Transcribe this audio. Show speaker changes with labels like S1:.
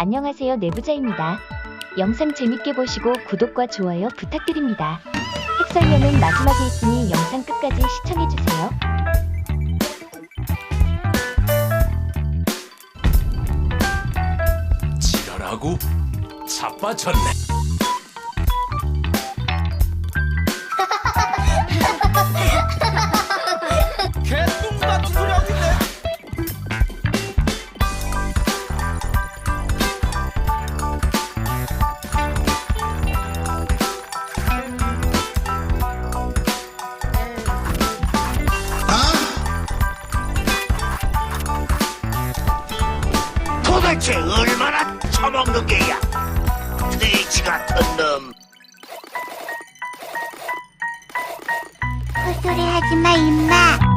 S1: 안녕하세요 내부자입니다. 영상 재밌게 보시고 구독과 좋아요 부탁드립니다. 핵설명은 마지막에 있으니 영상 끝까지 시청해주세요.
S2: 지랄하고 자빠졌네.
S3: 도대체 얼마나 처먹는 게야? 돼지 같은 놈.
S4: 헛소리 하지 마, 임마.